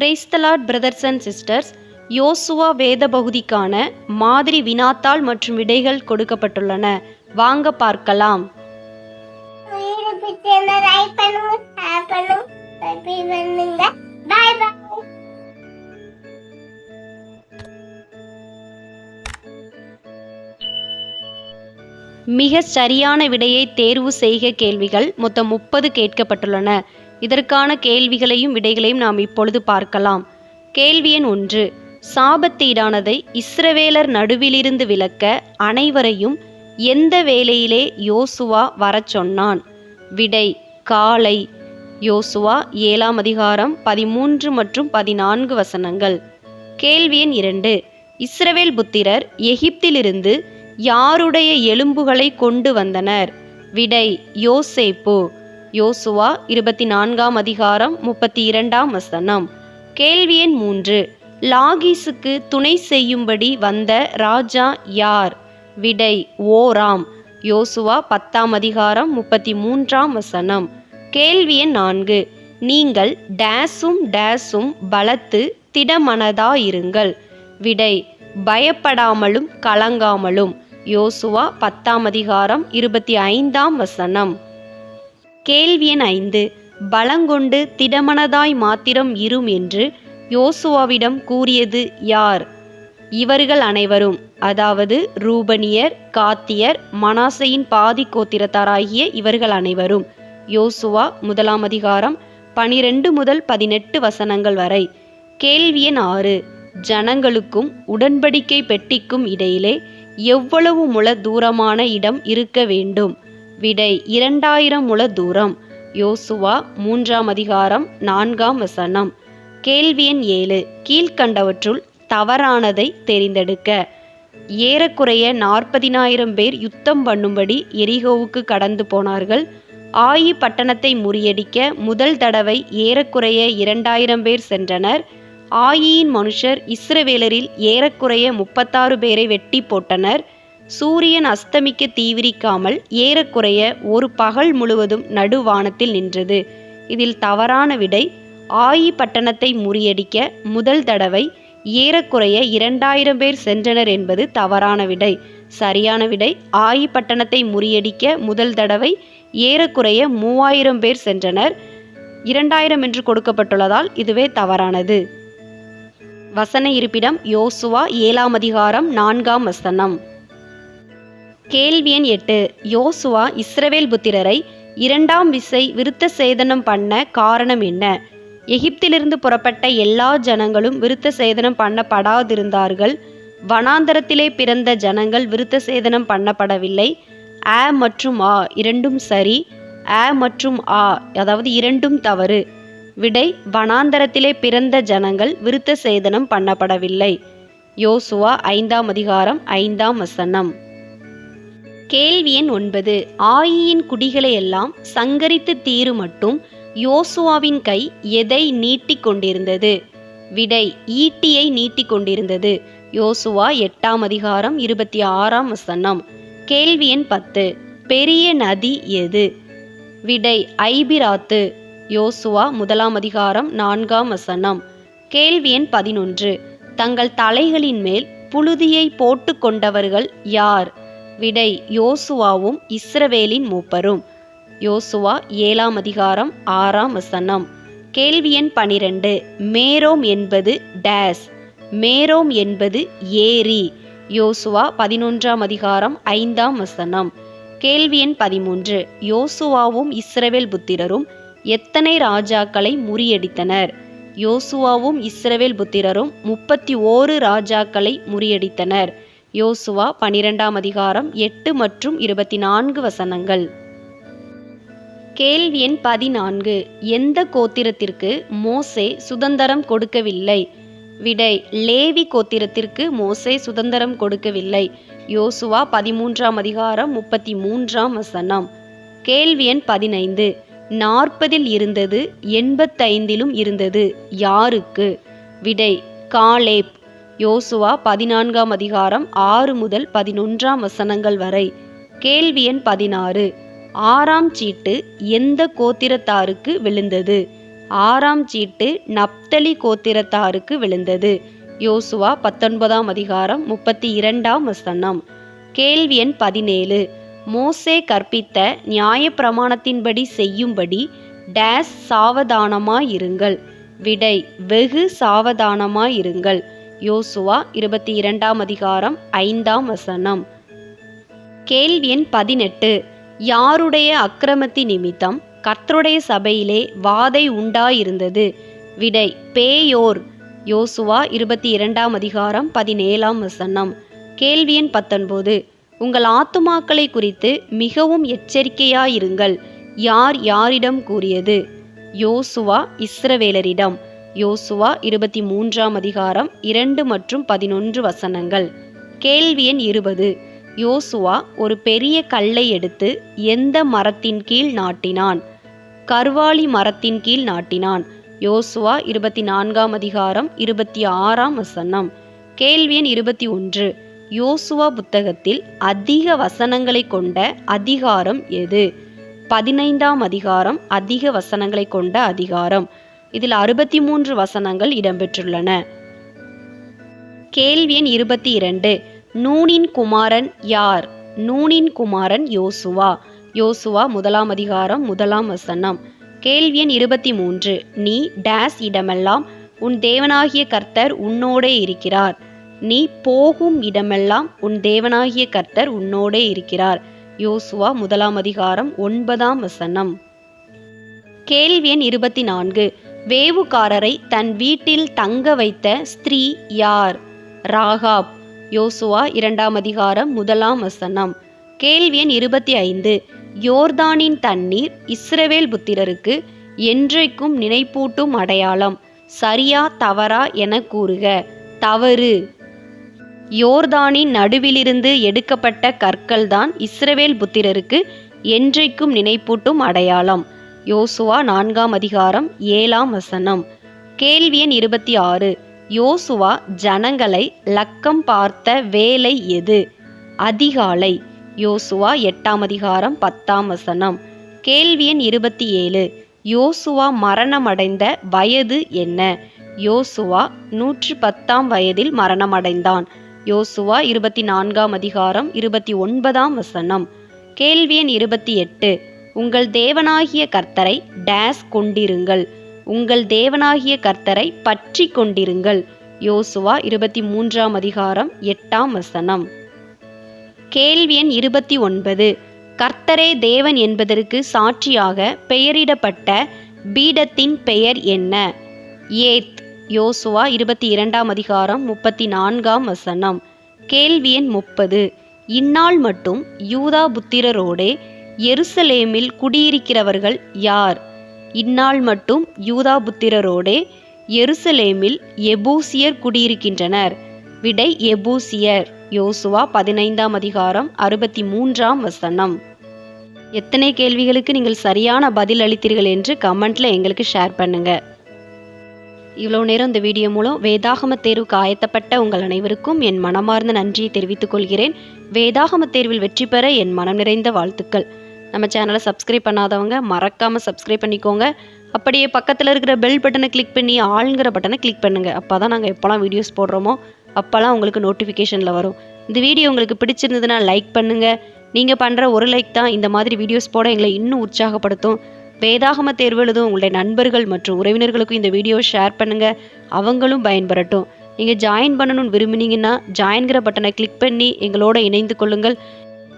Praise the Lord brothers and sisters யோசுவா வேத பகுதிக்கான மாதிரி வினாத்தாள் மற்றும் விடைகள் கொடுக்கப்பட்டுள்ளன. வாங்க பார்க்கலாம். மிக சரியான விடையை தேர்வு செய்க கேள்விகள் மொத்தம் முப்பது கேட்கப்பட்டுள்ளன. இதற்கான கேள்விகளையும் விடைகளையும் நாம் இப்பொழுது பார்க்கலாம். கேள்வி எண் ஒன்று. சாபத்தீடானதை இஸ்ரவேலர் நடுவிலிருந்து விலக்க அனைவரையும் எந்த வேளையிலே யோசுவா வரச் சொன்னான்? விடை காலை. யோசுவா ஏழாம் அதிகாரம் பதிமூன்று மற்றும் பதினான்கு வசனங்கள். கேள்வி எண் இரண்டு. இஸ்ரவேல் புத்திரர் எகிப்திலிருந்து யாருடைய எலும்புகளை கொண்டு வந்தனர்? விடை யோசேப்பு. யோசுவா இருபத்தி நான்காம் அதிகாரம் முப்பத்தி இரண்டாம் வசனம். கேள்வி எண் மூன்று. லாகீஸுக்கு துணை செய்யும்படி வந்த ராஜா யார்? விடை ஓராம். யோசுவா பத்தாம் அதிகாரம் முப்பத்தி மூன்றாம் வசனம். கேள்வி எண் நான்கு. நீங்கள் டேஸும் டேஸும் பலத்து திடமனதாயிருங்கள். விடை பயப்படாமலும் கலங்காமலும். யோசுவா பத்தாம் அதிகாரம் இருபத்தி ஐந்தாம் வசனம். கேள்வி எண் ஐந்து பலங்கொண்டு திடமனதாய் மாத்திரம் இரும் என்று யோசுவாவிடம் கூறியது யார்? இவர்கள் அனைவரும் அதாவது ரூபனியர் காத்தியர் மனாசையின் பாதி கோத்திரத்தாராகிய இவர்கள் அனைவரும் யோசுவா முதலாம் அதிகாரம் பனிரெண்டு முதல் பதினெட்டு வசனங்கள் வரை கேள்வி எண் ஆறு ஜனங்களுக்கும் உடன்படிக்கை பெட்டிக்கும் இடையிலே எவ்வளவு முழ தூரமான இடம் இருக்க வேண்டும்? விடை இரண்டாயிரம் முழ தூரம். யோசுவா மூன்றாம் அதிகாரம் நான்காம் வசனம். கேள்வி எண் ஏழு. கீழ்கண்டவற்றுள் தவறானதை தெரிந்தெடுக்க. ஏறக்குறைய நாற்பதினாயிரம் பேர் யுத்தம் பண்ணும்படி எரிகோவுக்கு கடந்து போனார்கள். ஆயி பட்டணத்தை முறியடிக்க முதல் தடவை ஏறக்குறைய இரண்டாயிரம் பேர் சென்றனர். ஆயியின் மனுஷர் இஸ்ரவேலரில் ஏறக்குறைய முப்பத்தாறு பேரை வெட்டி போட்டனர். சூரியன் அஸ்தமிக்க தீவிரிக்காமல் ஏறக்குறைய ஒரு பகல் முழுவதும் நடுவானத்தில் நின்றது. இதில் தவறான விடை ஆயி பட்டணத்தை முறியடிக்க முதல் தடவை ஏறக்குறைய இரண்டாயிரம் பேர் சென்றனர் என்பது தவறான விடை. சரியான விடை ஆயி பட்டணத்தை முறியடிக்க முதல் தடவை ஏறக்குறைய மூவாயிரம் பேர் சென்றனர். இரண்டாயிரம் என்று கொடுக்கப்பட்டுள்ளதால் இதுவே தவறானது. வசன இருப்பிடம் யோசுவா ஏழாம் அதிகாரம் நான்காம் வசனம். கேள்வி எண் எட்டு. யோசுவா இஸ்ரவேல் புத்திரரை இரண்டாம் விசை விருத்த சேதனம் பண்ண காரணம் என்ன? எகிப்திலிருந்து புறப்பட்ட எல்லா ஜனங்களும் விருத்த சேதனம் பண்ணப்படாதிருந்தார்கள். வனாந்தரத்திலே பிறந்த ஜனங்கள் விருத்த சேதனம் பண்ணப்படவில்லை. ஆ மற்றும் ஆ இரண்டும் சரி. ஆ மற்றும் ஆ அதாவது இரண்டும் தவறு. விடை வனாந்தரத்திலே பிறந்த ஜனங்கள் விருத்த சேதனம் பண்ணப்படவில்லை. யோசுவா ஐந்தாம் அதிகாரம் ஐந்தாம் வசனம். கேள்வி எண் ஒன்பது. ஆயியின் குடிகளை எல்லாம் சங்கரித்து தீரு மட்டும் யோசுவாவின் கை எதை நீட்டிக் கொண்டிருந்தது? விடை ஈட்டியை நீட்டிக் கொண்டிருந்தது. யோசுவா எட்டாம் அதிகாரம் இருபத்தி ஆறாம் வசனம். கேள்வி எண் பத்து. பெரிய நதி எது? விடை ஐபிராத்து. யோசுவா முதலாம் அதிகாரம் நான்காம் வசனம். கேள்வி எண் பதினொன்று. தங்கள் தலைகளின் மேல் புழுதியை போட்டு கொண்டவர்கள் யார்? விடை யோசுவாவும் இஸ்ரவேலின் மூப்பரும். யோசுவா ஏழாம் அதிகாரம் ஆறாம் வசனம். கேள்வி எண் பனிரெண்டு. மேரோம் என்பது டேஸ். மேரோம் என்பது ஏரி. யோசுவா பதினொன்றாம் அதிகாரம் ஐந்தாம் வசனம். கேள்வி எண் பதிமூன்று. யோசுவாவும் இஸ்ரவேல் புத்திரரும் எத்தனை ராஜாக்களை முறியடித்தனர்? யோசுவாவும் இஸ்ரவேல் புத்திரரும் முப்பத்தி ஓரு ராஜாக்களை முறியடித்தனர். யோசுவா பனிரெண்டாம் அதிகாரம் எட்டு மற்றும் இருபத்தி நான்கு வசனங்கள். கேள்வி எண் பதினான்கு. எந்த கோத்திரத்திற்கு மோசே சுதந்திரம் கொடுக்கவில்லை? விடை லேவி கோத்திரத்திற்கு மோசே சுதந்திரம் கொடுக்கவில்லை. யோசுவா பதிமூன்றாம் அதிகாரம் முப்பத்தி மூன்றாம் வசனம். கேள்வி எண் பதினைந்து. நாற்பதில் இருந்தது எண்பத்தைந்திலும் இருந்தது யாருக்கு? விடை காலேப் யோசுவா பதினான்காம் அதிகாரம் ஆறு முதல் பதினொன்றாம் வசனங்கள் வரை. கேள்வி எண் பதினாறு. ஆறாம் சீட்டு எந்த கோத்திரத்தாருக்கு விழுந்தது? ஆறாம் சீட்டு நப்தலி கோத்திரத்தாருக்கு விழுந்தது. யோசுவா பத்தொன்பதாம் அதிகாரம் முப்பத்தி இரண்டாம் வசனம். கேள்வி எண் பதினேழு. மோசே கற்பித்த நியாயப்பிரமாணத்தின்படி செய்யும்படி டேஸ் சாவதானமாயிருங்கள். விடை வெகு சாவதானமாயிருங்கள். யோசுவா இருபத்தி இரண்டாம் அதிகாரம் ஐந்தாம் வசனம். கேள்வி எண் பதினெட்டு. யாருடைய அக்கிரமத்தின் நிமித்தம் கர்த்தருடைய சபையிலே வாதை உண்டாயிருந்தது? விடை பேயோர். யோசுவா இருபத்தி இரண்டாம் அதிகாரம் பதினேழாம் வசனம். கேள்வி எண் பத்தொன்பது. உங்கள் ஆத்துமாக்களை குறித்து மிகவும் எச்சரிக்கையாயிருங்கள். யார் யாரிடம் கூறியது? யோசுவா இஸ்ரவேலரிடம். யோசுவா இருபத்தி மூன்றாம் அதிகாரம் இரண்டு மற்றும் பதினொன்று வசனங்கள். கேள்வி எண் இருபது. யோசுவா ஒரு பெரிய கல்லை எடுத்து எந்த மரத்தின் கீழ் நாட்டினான்? கர்வாலி மரத்தின் கீழ் நாட்டினான். யோசுவா இருபத்தி நான்காம் அதிகாரம் இருபத்தி ஆறாம் வசனம். கேள்வி எண் இருபத்தி ஒன்று யோசுவா புத்தகத்தில் அதிக வசனங்களை கொண்ட அதிகாரம் எது? பதினைந்தாம் அதிகாரம் அதிக வசனங்களை கொண்ட அதிகாரம். இதில் அறுபத்தி மூன்று வசனங்கள் இடம்பெற்றுள்ளன. கேள்வி எண் இருபத்தி இரண்டு நூனின் குமாரன் யார்? நூனின் குமாரன் யோசுவா. யோசுவா முதலாம் அதிகாரம் முதலாம் வசனம். கேள்வி எண் இருபத்தி மூன்று நீ டேஸ் இடமெல்லாம் உன் தேவனாகிய கர்த்தர் உன்னோடே இருக்கிறார். நீ போகும் இடமெல்லாம் உன் தேவனாகிய கர்த்தர் உன்னோடே இருக்கிறார். யோசுவா முதலாம் அதிகாரம் ஒன்பதாம் வசனம். கேள்வி எண் இருபத்தி நான்கு வேவுகாரரை தன் வீட்டில் தங்க வைத்த ஸ்திரீ யார்? ராகாப். யோசுவா இரண்டாம் அதிகாரம் முதலாம் வசனம். கேள்வி எண் இருபத்தி ஐந்து. யோர்தானின் தண்ணீர் இஸ்ரவேல் புத்திரருக்கு என்றைக்கும் நினைப்பூட்டும் அடையாளம். சரியா தவறா என கூறுக. தவறு. யோர்தானின் நடுவிலிருந்து எடுக்கப்பட்ட கற்கள்தான் இஸ்ரவேல் புத்திரருக்கு என்றைக்கும் நினைப்பூட்டும் அடையாளம். யோசுவா நான்காம் அதிகாரம் ஏழாம் வசனம். கேள்வி எண் இருபத்தி ஆறு. யோசுவா ஜனங்களை லக்கம் பார்த்த வேலை எது? அதிகாலை. யோசுவா எட்டாம் அதிகாரம் பத்தாம் வசனம். கேள்வி எண் இருபத்தி ஏழு. யோசுவா மரணமடைந்த வயது என்ன? யோசுவா நூற்றி பத்தாம் வயதில் மரணமடைந்தான். யோசுவா இருபத்தி நான்காம் அதிகாரம் இருபத்தி ஒன்பதாம் வசனம். கேள்வி எண் இருபத்தி எட்டு. உங்கள் தேவனாகிய கர்த்தரை டேஸ் கொண்டிருங்கள். உங்கள் தேவனாகிய கர்த்தரை பற்றி கொண்டிருங்கள். யோசுவா இருபத்தி மூன்றாம் அதிகாரம் எட்டாம் வசனம். கேள்வி எண் இருபத்தி ஒன்பது. கர்த்தரே தேவன் என்பதற்கு சாட்சியாக பெயரிடப்பட்ட பீடத்தின் பெயர் என்ன? ஏத் யோசுவா இருபத்தி இரண்டாம் அதிகாரம் முப்பத்தி நான்காம் வசனம். கேள்வி எண் முப்பது. இந்நாள் மட்டும் யூதா புத்திரரோடே எருசலேமில் குடியிருக்கிறவர்கள் யார்? இந்நாள் மட்டும் யூதா புத்திரரோடே எருசலேமில் எபூசியர் குடியிருக்கின்றனர். விடை எபூசியர். யோசுவா பதினைந்தாம் அதிகாரம் அறுபத்தி மூன்றாம் வசனம். எத்தனை கேள்விகளுக்கு நீங்கள் சரியான பதில் அளித்தீர்கள் என்று கமெண்ட்ல எங்களுக்கு ஷேர் பண்ணுங்க. இவ்வளோ நேரம் இந்த வீடியோ மூலம் வேதாகம தேர்வுக்கு ஆயத்தப்பட்ட உங்கள் அனைவருக்கும் என் மனமார்ந்த நன்றியை தெரிவித்துக் கொள்கிறேன். வேதாகம தேர்வில் வெற்றி பெற என் மனம் நிறைந்த வாழ்த்துக்கள். நம்ம சேனலை சப்ஸ்கிரைப் பண்ணாதவங்க மறக்காமல் சப்ஸ்கிரைப் பண்ணிக்கோங்க. அப்படியே பக்கத்தில் இருக்கிற பெல் பட்டனை கிளிக் பண்ணி ஆளுங்கிற பட்டனை கிளிக் பண்ணுங்கள் அப்போ தான் நாங்கள் எப்போல்லாம் வீடியோஸ் போடுறோமோ அப்போல்லாம் உங்களுக்கு நோட்டிஃபிகேஷனில் வரும். இந்த வீடியோ உங்களுக்கு பிடிச்சிருந்ததுன்னா லைக் பண்ணுங்கள் நீங்கள் பண்ணுற ஒரு லைக் தான் இந்த மாதிரி வீடியோஸ் போட எங்களை இன்னும் உற்சாகப்படுத்தும். வேதாகம தேர்வு எழுதும் உங்களுடைய நண்பர்கள் மற்றும் உறவினர்களுக்கும் இந்த வீடியோவை ஷேர் பண்ணுங்கள் அவங்களும் பயன்பெறட்டும். நீங்கள் ஜாயின் பண்ணணும்னு விரும்பினீங்கன்னா ஜாயின்கிற பட்டனை கிளிக் பண்ணி எங்களோட இணைந்து கொள்ளுங்கள்.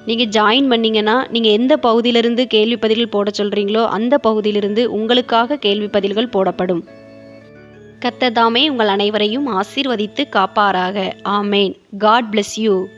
நீங்கள் ஜாயின் பண்ணிங்கன்னா நீங்கள் எந்த பகுதியிலிருந்து கேள்வி பதில்கள் போட சொல்கிறீங்களோ அந்த பகுதியிலிருந்து உங்களுக்காக கேள்வி பதில்கள் போடப்படும். கத்ததாமே உங்கள் அனைவரையும் ஆசீர்வதித்து காப்பாராக. ஆமேன். God bless you